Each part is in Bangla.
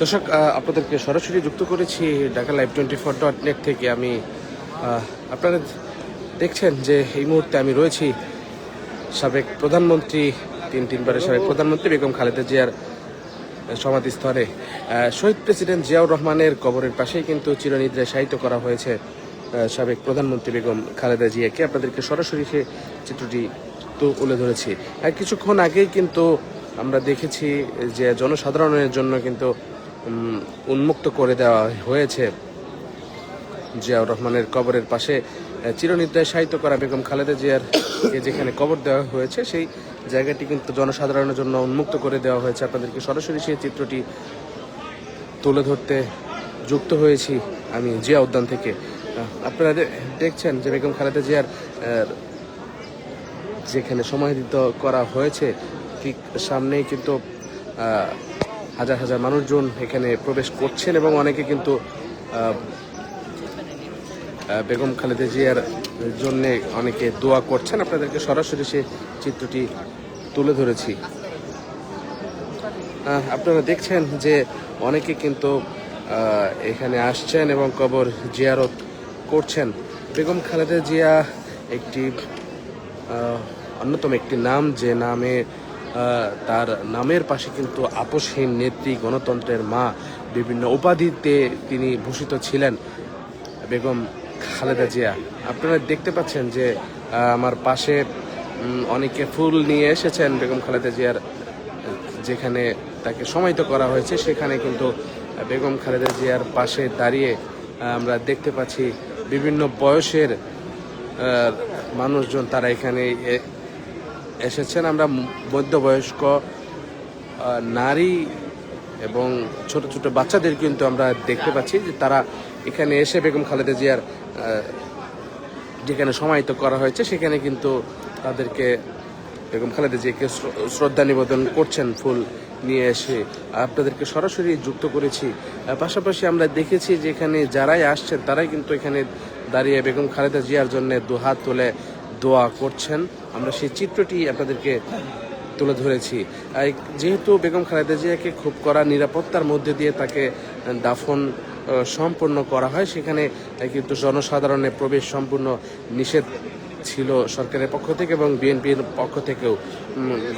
দর্শক আপনাদেরকে সরাসরি যুক্ত করেছি Dhaka live twenty four dot net থেকে। আমি আপনারা দেখছেন যে এই মুহূর্তে আমি রয়েছি সাবেক প্রধানমন্ত্রী, তিন তিনবারের সাবেক প্রধানমন্ত্রী বেগম খালেদা জিয়ার সমাধিস্থলে। শহীদ প্রেসিডেন্ট জিয়াউর রহমানের কবরের পাশেই কিন্তু চিরনিদ্রায় শায়িত করা হয়েছে সাবেক প্রধানমন্ত্রী বেগম খালেদা জিয়াকে। আপনাদেরকে সরাসরি সে চিত্রটি তো তুলে ধরেছি। কিছুক্ষণ আগেই কিন্তু আমরা দেখেছি যে জনসাধারণের জন্য কিন্তু উন্মুক্ত করে দেওয়া হয়েছে জিয়াউর রহমানের কবরের পাশে চিরনিদ্রায় শায়িত করা বেগম খালেদা জিয়ার যেখানে কবর দেওয়া হয়েছে, সেই জায়গাটি কিন্তু জনসাধারণের জন্য উন্মুক্ত করে দেওয়া হয়েছে। আপনাদেরকে সরাসরি সেই চিত্রটি তুলে ধরতে যুক্ত হয়েছি আমি জিয়া উদ্যান থেকে। আপনারা দেখছেন যে বেগম খালেদা জিয়ার যেখানে সমাহিত করা হয়েছে, ঠিক সামনেই কিন্তু হাজার হাজার মানুষজন এখানে প্রবেশ করছেন এবং অনেকে কিন্তু বেগম খালেদা জিয়ার জন্য অনেকে দোয়া করছেন। আপনাদেরকে সরাসরি সে চিত্রটি তুলে ধরেছি। আপনারা দেখছেন যে অনেকে কিন্তু এখানে আসছেন এবং কবর জিয়ারত করছেন। বেগম খালেদা জিয়া একটি অন্যতম একটি নাম, যে নামে তার নামের পাশে কিন্তু আপোষহীন নেত্রী, গণতন্ত্রের মা, বিভিন্ন উপাধিতে তিনি ভূষিত ছিলেন। বেগম খালেদা জিয়া, আপনারা দেখতে পাচ্ছেন যে আমার পাশে অনেকে ফুল নিয়ে এসেছেন বেগম খালেদা জিয়ার, যেখানে তাকে সমাহিত করা হয়েছে, সেখানে কিন্তু বেগম খালেদা জিয়ার পাশে দাঁড়িয়ে আমরা দেখতে পাচ্ছি বিভিন্ন বয়সের মানুষজন তারা এখানে এসেছেন। আমরা মধ্যবয়স্ক নারী এবং ছোট ছোট বাচ্চাদের কিন্তু আমরা দেখতে পাচ্ছি যে তারা এখানে এসে বেগম খালেদা জিয়ার যেখানে সমাহিত করা হয়েছে, সেখানে কিন্তু তাদেরকে বেগম খালেদা জিয়াকে শ্রদ্ধা নিবেদন করছেন ফুল নিয়ে এসে। আপনাদেরকে সরাসরি যুক্ত করেছি। পাশাপাশি আমরা দেখেছি যে এখানে যারাই আসছেন, তারাই কিন্তু এখানে দাঁড়িয়ে বেগম খালেদা জিয়ার জন্য দুহাত তুলে দোয়া করছেন। আমরা সেই চিত্রটি আপনাদেরকে তুলে ধরেছি। যেহেতু বেগম খালেদা জিয়াকে খুব করা, নিরাপত্তার মধ্যে দিয়ে তাকে দাফন সম্পন্ন করা হয়, সেখানে কিন্তু জনসাধারণের প্রবেশ সম্পূর্ণ নিষেধ ছিল সরকারের পক্ষ থেকে এবং বিএনপির পক্ষ থেকেও।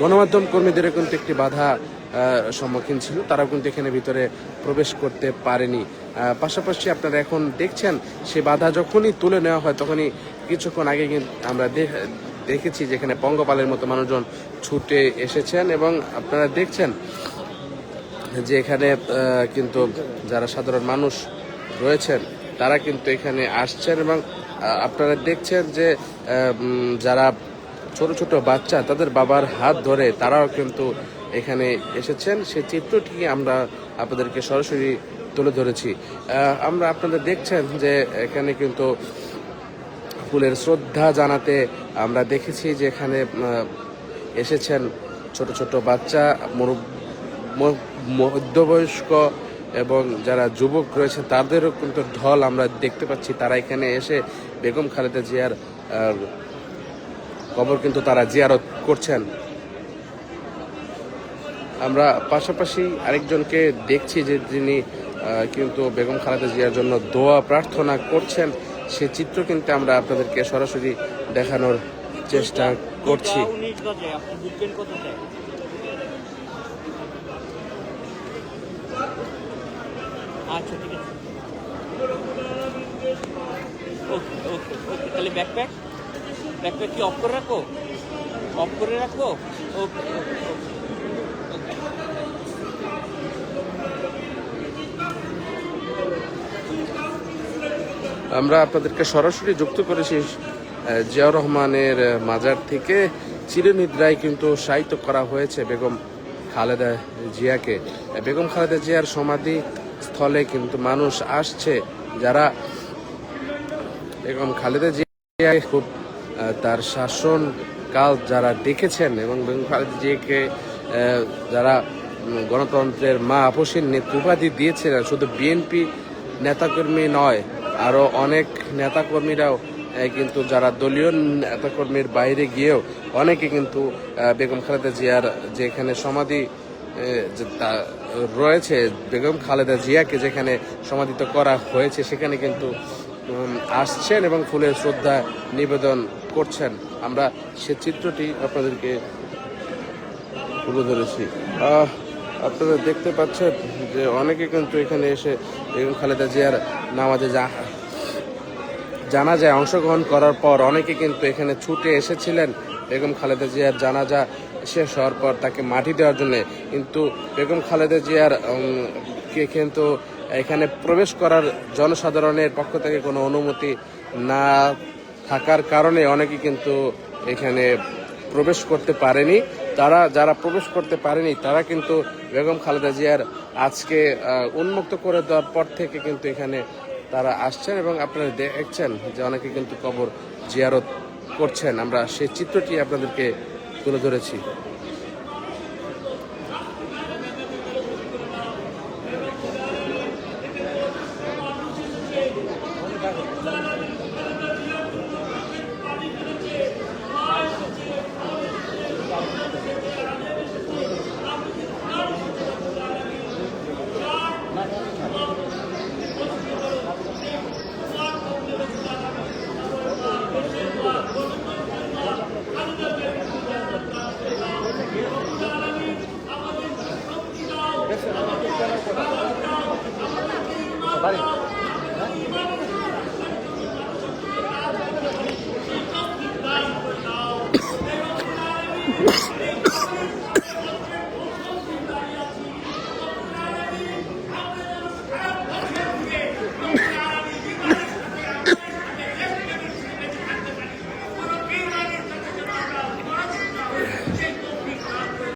গণমাধ্যম কর্মীদেরও কিন্তু একটি বাধা সম্মুখীন ছিল। তারাও কিন্তু এখানে ভিতরে প্রবেশ করতে পারেনি। পাশাপাশি আপনারা এখন দেখছেন, সে বাধা যখনই তুলে নেওয়া হয়, তখনই কিছুক্ষণ আগে আমরা দেখেছি যেখানে পঙ্গপালের মতো মানুষজন ছুটে এসেছেন এবং আপনারা দেখছেন যে এখানে কিন্তু যারা সাধারণ মানুষ রয়েছেন, তারা কিন্তু এখানে আসছেন এবং আপনারা দেখছেন যে যারা ছোট ছোট বাচ্চা, তাদের বাবার হাত ধরে তারাও কিন্তু এখানে এসেছেন। সেই চিত্রটি আমরা আপনাদেরকে সরাসরি তুলে ধরেছি। আমরা আপনাদের দেখছেন যে এখানে কিন্তু ফুলের শ্রদ্ধা জানাতে আমরা দেখেছি যে এখানে এসেছেন ছোট ছোট বাচ্চা মধ্যবয়স্ক এবং যারা যুবক রয়েছে তাদেরও কিন্তু ঢল আমরা দেখতে পাচ্ছি। তারা এখানে এসে বেগম খালেদা জিয়ার কবর কিন্তু তারা জিয়ারত করছেন। আমরা পাশাপাশি আরেকজনকে দেখছি যে যিনি কিন্তু বেগম খালেদা জিয়ার জন্য দোয়া প্রার্থনা করছেন। সে চিত্র কিন্তু আমরা আপনাদেরকে সরাসরি দেখানোর চেষ্টা করছি। আচ্ছা ঠিক আছে। ওকে ওকে ওকে, তাহলে ব্যাকপ্যাক ব্যাকপ্যাক কি অফ করে রাখো অফ করে রাখো ওকে ওকে ওকে। আমরা আপনাদেরকে সরাসরি যুক্ত করেছি জিয়াউর রহমানের মাজার থেকে। চিরনিদ্রায় কিন্তু শায়িত করা হয়েছে বেগম খালেদা জিয়াকে। বেগম খালেদা জিয়ার সমাধি স্থলে কিন্তু মানুষ আসছে। যারা বেগম খালেদা জিয়া খুব তার শাসন কাল যারা দেখেছেন এবং বেগম খালেদা জিয়াকে যারা গণতন্ত্রের মা আপসীর নেতৃত্ব উপাধি দিয়েছিলেন শুধু বিএনপি নেতাকর্মী নয় আরও অনেক নেতাকর্মীরাও কিন্তু যারা দলীয় নেতাকর্মীর বাইরে গিয়েও অনেকে কিন্তু বেগম খালেদা জিয়ার যে এখানে সমাধি রয়েছে, বেগম খালেদা জিয়াকে যেখানে সমাধিত করা হয়েছে, সেখানে কিন্তু আসছেন এবং ফুলের শ্রদ্ধা নিবেদন করছেন। আমরা সে চিত্রটি আপনাদেরকে তুলে ধরেছি। আপনারা দেখতে পাচ্ছেন যে অনেকে কিন্তু এখানে এসে বেগম খালেদা জিয়ার নামাজে যা জানাজায় অংশগ্রহণ করার পর অনেকে কিন্তু এখানে ছুটে এসেছিলেন। বেগম খালেদা জিয়ার জানাজা শেষ হওয়ার পর তাকে মাটি দেওয়ার জন্য। কিন্তু বেগম খালেদা জিয়ার কে কিন্তু এখানে প্রবেশ করার জনসাধারণের পক্ষ থেকে কোনো অনুমতি না থাকার কারণে অনেকে কিন্তু এখানে প্রবেশ করতে পারেনি। তারা, যারা প্রবেশ করতে পারেনি, তারা কিন্তু বেগম খালেদা জিয়ার আজকে উন্মুক্ত করে দেওয়ার পর থেকে কিন্তু এখানে তারা আসছেন এবং আপনারা দেখছেন যে অনেকে কিন্তু কবর জিয়ারত করছেন। আমরা সেই চিত্রটি আপনাদেরকে তুলে ধরেছি। 誰に？